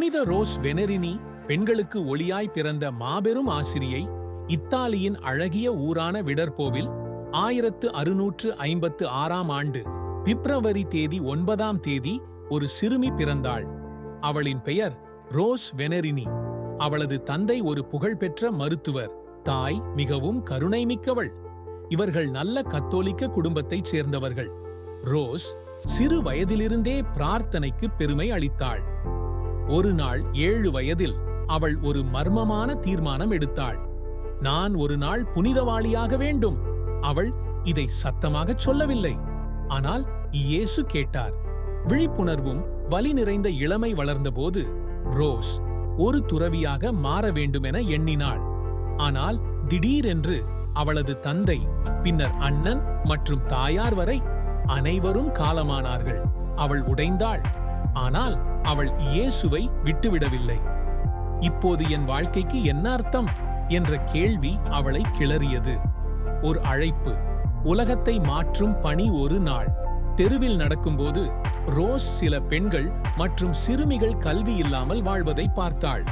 புனித ரோஸ் வெனரினி பெண்களுக்கு ஒளியாய் பிறந்த மாபெரும் ஆசிரியை இத்தாலியின் அழகிய ஊரான விடர்போவில் ஆயிரத்து அறுநூற்று ஐம்பத்து ஆறாம் ஆண்டு பிப்ரவரி தேதி ஒன்பதாம் தேதி ஒரு சிறுமி பிறந்தாள். அவளின் பெயர் ரோஸ் வெனரினி. அவளது தந்தை ஒரு புகழ்பெற்ற மருத்துவர் தாய் மிகவும் கருணைமிக்கவள். இவர்கள் நல்ல கத்தோலிக்க குடும்பத்தைச் சேர்ந்தவர்கள். ரோஸ் சிறு வயதிலிருந்தே பிரார்த்தனைக்கு பெருமை அளித்தாள். ஒரு நாள் ஏழு வயதில் அவள் ஒரு மர்மமான தீர்மானம் எடுத்தாள். நான் ஒரு நாள் புனிதவாளியாக வேண்டும். அவள் இதை சத்தமாகச் சொல்லவில்லை. ஆனால் இயேசு கேட்டார். விழிப்புணர்வும் வலி நிறைந்த இளமை வளர்ந்தபோது ரோஸ் ஒரு துறவியாக மாற வேண்டுமென எண்ணினாள். ஆனால் திடீரென்று அவளது தந்தை பின்னர் அண்ணன் மற்றும் தாயார் வரை அனைவரும் காலமானார்கள். அவள் உடைந்தாள். ஆனால் அவள் இயேசுவை விட்டுவிடவில்லை. இப்போது என் வாழ்க்கைக்கு என்ன அர்த்தம்? என்ற கேள்வி அவளை கிளறியது. ஒரு அழைப்பு. உலகத்தை மாற்றும் பணி ஒரு நாள். தெருவில் நடக்கும்போது ரோஸ் சில பெண்கள் மற்றும் சிறுமிகள் கல்வி இல்லாமல் வாழ்வதை பார்த்தாள்.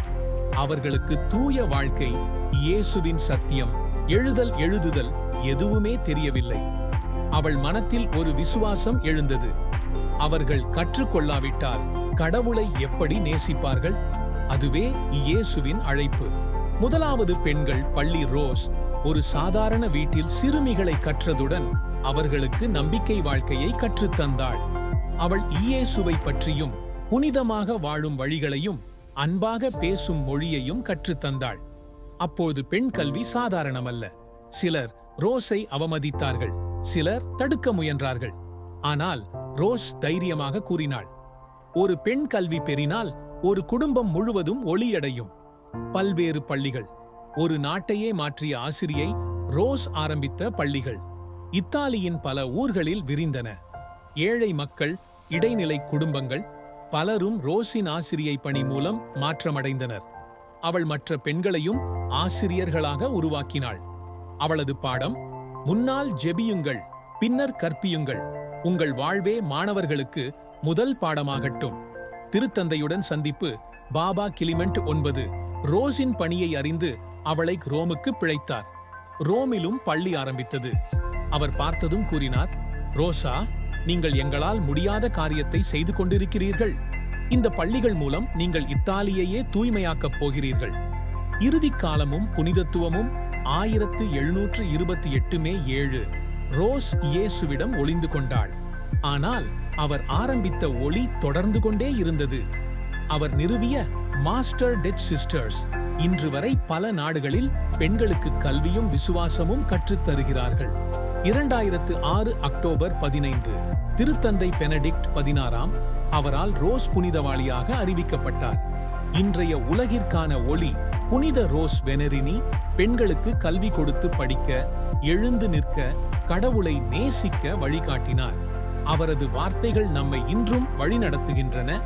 அவர்களுக்கு தூய வாழ்க்கை இயேசுவின் சத்தியம். எழுதல் எழுதுதல் எதுவுமே தெரியவில்லை. அவள் மனத்தில் ஒரு விசுவாசம் எழுந்தது. அவர்கள் கற்றுக்கொள்ளாவிட்டால் கடவுளை எப்படி நேசிப்பார்கள்? அதுவே இயேசுவின் அழைப்பு. முதலாவது பெண்கள் பள்ளி ரோஸ் ஒரு சாதாரண வீட்டில் சிறுமிகளை கற்றதுடன் அவர்களுக்கு நம்பிக்கை வாழ்க்கையை கற்றுத்தந்தாள். அவள் இயேசுவை பற்றியும் புனிதமாக வாழும் வழிகளையும் அன்பாக பேசும் மொழியையும் கற்றுத்தந்தாள். அப்போது பெண் கல்வி சாதாரணமல்ல. சிலர் ரோஸை அவமதித்தார்கள் சிலர் தடுக்க முயன்றார்கள். ஆனால் ரோஸ் தைரியமாக கூறினாள் ஒரு பெண் கல்வி பெறினால் ஒரு குடும்பம் முழுவதும் ஒளியடையும். பல்வேறு பள்ளிகள். ஒரு நாட்டையே மாற்றிய ஆசிரியை ரோஸ் ஆரம்பித்த பள்ளிகள். இத்தாலியின் பல ஊர்களில் விரிந்தன. ஏழை மக்கள் இடைநிலை குடும்பங்கள் பலரும் ரோஸின் ஆசிரியை பணி மூலம் மாற்றமடைந்தனர். அவள் மற்ற பெண்களையும் ஆசிரியர்களாக உருவாக்கினாள். அவளது பாடம் முன்னால் ஜெபியுங்கள் பின்னர் கற்பியுங்கள். உங்கள் வாழ்வே மாணவர்களுக்கு முதல் பாடமாகட்டும். திருத்தந்தையுடன் சந்திப்பு பாபா கிளிமெண்ட் ஒன்பது ரோஸின் பணியை அறிந்து அவளை ரோமுக்கு பிழைத்தார். ரோமிலும் பள்ளி ஆரம்பித்தது. அவர் பார்த்ததும் கூறினார் ரோசா நீங்கள் எங்களால் முடியாத காரியத்தை செய்து கொண்டிருக்கிறீர்கள். இந்த பள்ளிகள் மூலம் நீங்கள் இத்தாலியையே தூய்மையாக்கப் போகிறீர்கள். இறுதிக் காலமும் புனிதத்துவமும் ஆயிரத்து எழுநூற்று இருபத்தி எட்டு மே ஏழு ரோஸ் இயேசுவிடம் ஒளிந்து கொண்டாள். ஆனால் அவர் ஆரம்பித்த ஒளி தொடர்ந்து கொண்டே இருந்தது. அவர் நிறுவிய மாஸ்டர் டெச் சிஸ்டர்ஸ் இன்று வரை பல நாடுகளில் பெண்களுக்கு கல்வியும் விசுவாசமும் கற்றுத் தருகிறார்கள். இரண்டாயிரத்து ஆறு அக்டோபர் பதினைந்து திருத்தந்தை பெனடிக்ட் பதினாறாம் அவரால் ரோஸ் புனிதவாளியாக அறிவிக்கப்பட்டார். இன்றைய உலகிற்கான ஒளி புனித ரோஸ் வெனரினி பெண்களுக்கு கல்வி கொடுத்து படிக்க எழுந்து நிற்க கடவுளை நேசிக்க வழிகாட்டினார். அவரது வார்த்தைகள் நம்மை இன்றும் வழிநடத்துகின்றன.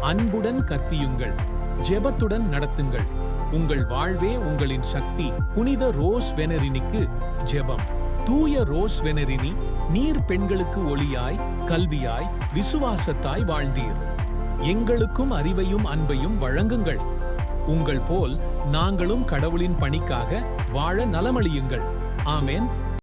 அன்புடன் கற்பியுங்கள். ஜெபத்துடன் நடத்துங்கள். உங்கள் வாழ்வே உங்களின் சக்தி. புனித ரோஸ் வெனரினிக்கு ஜெபம். தூய ரோஸ் வெனரினி நீர் பெண்களுக்கு ஒளியாய் கல்வியாய் விசுவாசத்தாய் வாழ்ந்தீர். எங்களுக்கும் அறிவையும் அன்பையும் வழங்குங்கள். உங்கள் போல் நாங்களும் கடவுளின் பணிக்காக வாழ நலமளியுங்கள். ஆமேன்.